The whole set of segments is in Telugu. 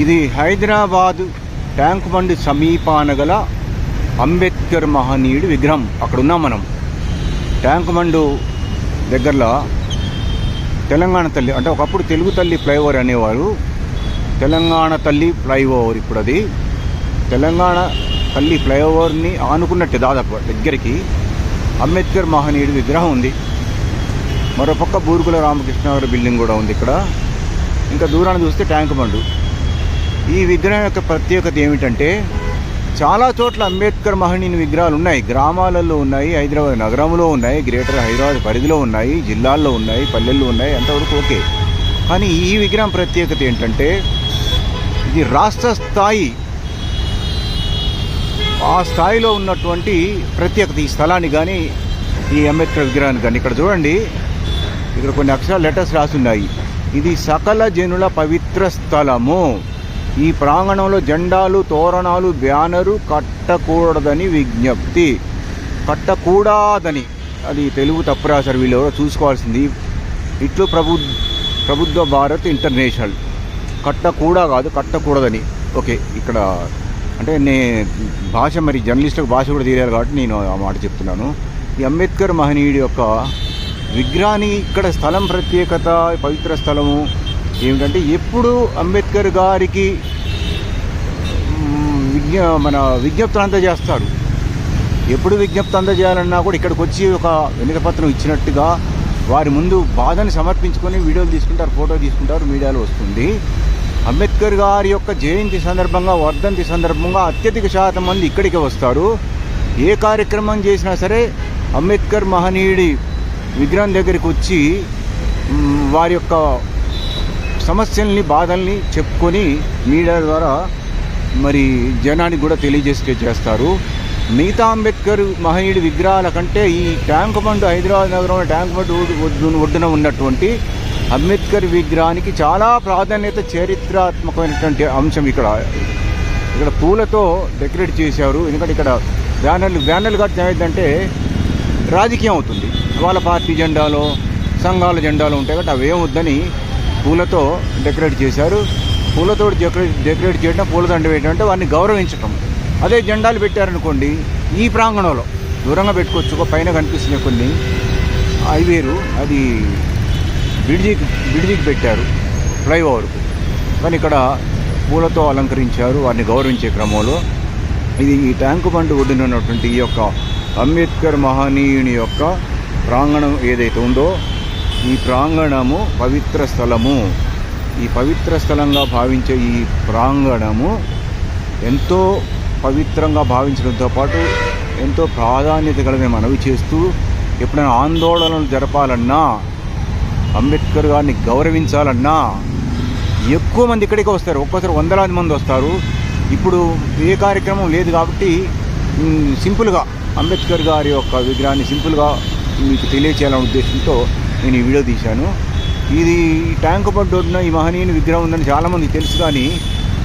ఇది హైదరాబాదు ట్యాంక్ బండి సమీపాన గల అంబేద్కర్ మహనీయుడి విగ్రహం. అక్కడ ఉన్నాం మనం. ట్యాంక్ బండు దగ్గరలో తెలంగాణ తల్లి అంటే ఒకప్పుడు తెలుగు తల్లి ఫ్లైఓవర్ అనేవారు. తెలంగాణ తల్లి ఫ్లైఓవర్ ఇప్పుడు అది తెలంగాణ తల్లి ఫ్లైఓవర్ని ఆనుకున్నట్టు దాదాపు దగ్గరికి. అంబేద్కర్ మహనీయుడి విగ్రహం ఉంది. మరోపక్క బూరుగుల రామకృష్ణగారి బిల్డింగ్ కూడా ఉంది ఇక్కడ. ఇంకా దూరాన్ని చూస్తే ట్యాంక్ బండు. ఈ విగ్రహం యొక్క ప్రత్యేకత ఏమిటంటే చాలా చోట్ల అంబేద్కర్ మహనీయుని విగ్రహాలు ఉన్నాయి. గ్రామాలలో ఉన్నాయి హైదరాబాద్ నగరంలో ఉన్నాయి గ్రేటర్ హైదరాబాద్ పరిధిలో ఉన్నాయి జిల్లాల్లో ఉన్నాయి పల్లెల్లో ఉన్నాయి అంతవరకు ఓకే. కానీ ఈ విగ్రహం ప్రత్యేకత ఏంటంటే ఇది రాష్ట్ర స్థాయి ఆ స్థాయిలో ఉన్నటువంటి ప్రత్యేకత ఈ స్థలాన్ని కానీ ఈ అంబేద్కర్ విగ్రహాన్ని కానీ ఇక్కడ చూడండి ఇక్కడ కొన్ని అక్షరాలు లెటర్స్ రాసున్నాయి ఇది సకల జనుల పవిత్ర స్థలము. ఈ ప్రాంగణంలో జెండాలు తోరణాలు బ్యానరు కట్టకూడదని విజ్ఞప్తి. కట్టకూడదని. అది తెలుగు తప్పు రాశారు వీళ్ళు చూసుకోవాల్సింది. ఇట్లు ప్రభు ప్రభుత్వ భారత్ ఇంటర్నేషనల్. కట్టకూడా కాదు కట్టకూడదని. ఓకే ఇక్కడ అంటే నే భాష మరి జర్నలిస్టులకు భాష కూడా తెలియాలి కాబట్టి నేను ఆ మాట చెప్తున్నాను. ఈ అంబేద్కర్ మహనీయుడి యొక్క విగ్రహాన్ని ఇక్కడ స్థలం ప్రత్యేకత పవిత్ర స్థలము ఏమిటంటే ఎప్పుడు అంబేద్కర్ గారికి విజ్ఞ మన విజ్ఞప్తులు అందజేస్తారు ఎప్పుడు విజ్ఞప్తి అందజేయాలన్నా కూడా ఇక్కడికి వచ్చి ఒక వినతిపత్రం ఇచ్చినట్టుగా వారి ముందు బాధని సమర్పించుకొని వీడియోలు తీసుకుంటారు ఫోటో తీసుకుంటారు మీడియాలో వస్తుంది. అంబేద్కర్ గారి యొక్క జయంతి సందర్భంగా వర్ధంతి సందర్భంగా అత్యధిక శాతం మంది ఇక్కడికి వస్తారు. ఏ కార్యక్రమం చేసినా సరే అంబేద్కర్ మహనీయుడి విగ్రహం దగ్గరికి వచ్చి వారి యొక్క సమస్యల్ని బాధల్ని చెప్పుకొని మీడియా ద్వారా మరి జనానికి కూడా తెలియజేస్తే చేస్తారు. మిగతా అంబేద్కర్ మహనీయుడి విగ్రహాల కంటే ఈ ట్యాంక్ బండ్ హైదరాబాద్ నగరంలో ట్యాంక్ బండ్ ఒడ్డున ఒడ్డున ఉన్నటువంటి అంబేద్కర్ విగ్రహానికి చాలా ప్రాధాన్యత చరిత్రాత్మకమైనటువంటి అంశం ఇక్కడ. ఇక్కడ పూలతో డెకరేట్ చేశారు. ఎందుకంటే ఇక్కడ బ్యానర్లు బ్యానర్లు కట్టడం ఏంటంటే రాజకీయం అవుతుంది. వాళ్ళ పార్టీ జెండాలో సంఘాల జెండాలు ఉంటాయి కాబట్టి అవి వద్దని పూలతో డెకరేట్ చేశారు. పూలతో డెకరేట్ డెకరేట్ చేయడం పూలదండ వేయడం అంటే వారిని గౌరవించటం. అదే జెండాలు పెట్టారనుకోండి ఈ ప్రాంగణంలో దూరంగా పెట్టుకోవచ్చు పైన కనిపిస్తున్నాయి కొన్ని. హైవేరు అది బ్రిడ్జికి బ్రిడ్జికి పెట్టారు ఫ్లైఓవర్కు కానీ ఇక్కడ పూలతో అలంకరించారు వారిని గౌరవించే క్రమంలో. ఇది ఈ ట్యాంకు బండ్ ఒడ్డున ఉన్నటువంటి ఈ యొక్క అంబేద్కర్ మహనీయుని యొక్క ప్రాంగణం ఏదైతే ఉందో ఈ ప్రాంగణము పవిత్ర స్థలము. ఈ పవిత్ర స్థలంగా భావించే ఈ ప్రాంగణము ఎంతో పవిత్రంగా భావించడంతో పాటు ఎంతో ప్రాధాన్యత కలదని మనవి చేస్తూ ఎప్పుడైనా ఆందోళనలు జరపాలన్నా అంబేద్కర్ గారిని గౌరవించాలన్నా ఎక్కువ మంది ఇక్కడికి వస్తారు. ఒక్కోసారి వందలాది మంది వస్తారు. ఇప్పుడు ఏ కార్యక్రమం లేదు కాబట్టి సింపుల్గా అంబేద్కర్ గారి యొక్క విగ్రహాన్ని సింపుల్గా మీకు తెలియచేయాలనే ఉద్దేశంతో నేను ఈ వీడియో తీశాను. ఇది ట్యాంకు ట్యాంక్ బండ్ ఒడ్డున ఈ మహనీయుని విగ్రహం ఉందని చాలామంది తెలుసు కానీ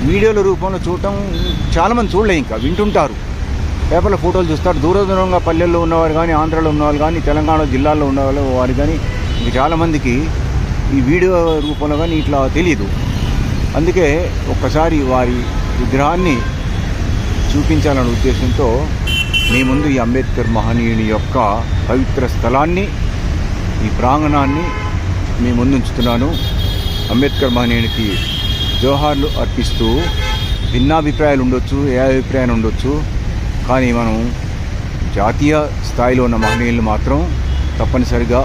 వీడియోల రూపంలో చూడటం చాలామంది చూడలే ఇంకా వింటుంటారు. పేపర్లో ఫోటోలు చూస్తారు. దూర దూరంగా పల్లెల్లో ఉన్నవారు కానీ ఆంధ్రాలో ఉన్నవారు కానీ తెలంగాణ జిల్లాల్లో ఉన్నవాళ్ళు వారు కానీ ఇంకా చాలామందికి ఈ వీడియో రూపంలో కానీ ఇట్లా తెలియదు అందుకే ఒక్కసారి వారి విగ్రహాన్ని చూపించాలనే ఉద్దేశంతో మీ ముందు ఈ అంబేద్కర్ మహనీయుని యొక్క పవిత్ర స్థలాన్ని ఈ ప్రాంగణాన్ని మీ ముందు ఉంచుతున్నాను అంబేద్కర్ మహనీయునికి జోహార్లు అర్పిస్తూ భిన్నాభిప్రాయాలు ఉండొచ్చు ఏ అభిప్రాయాలు ఉండొచ్చు కానీ మనం జాతీయ స్థాయిలో ఉన్న మహనీయులను మాత్రం తప్పనిసరిగా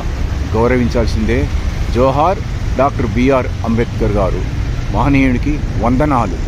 గౌరవించాల్సిందే జోహార్ doctor B R Ambedkar garu. మహనీయుడికి వందనాలు.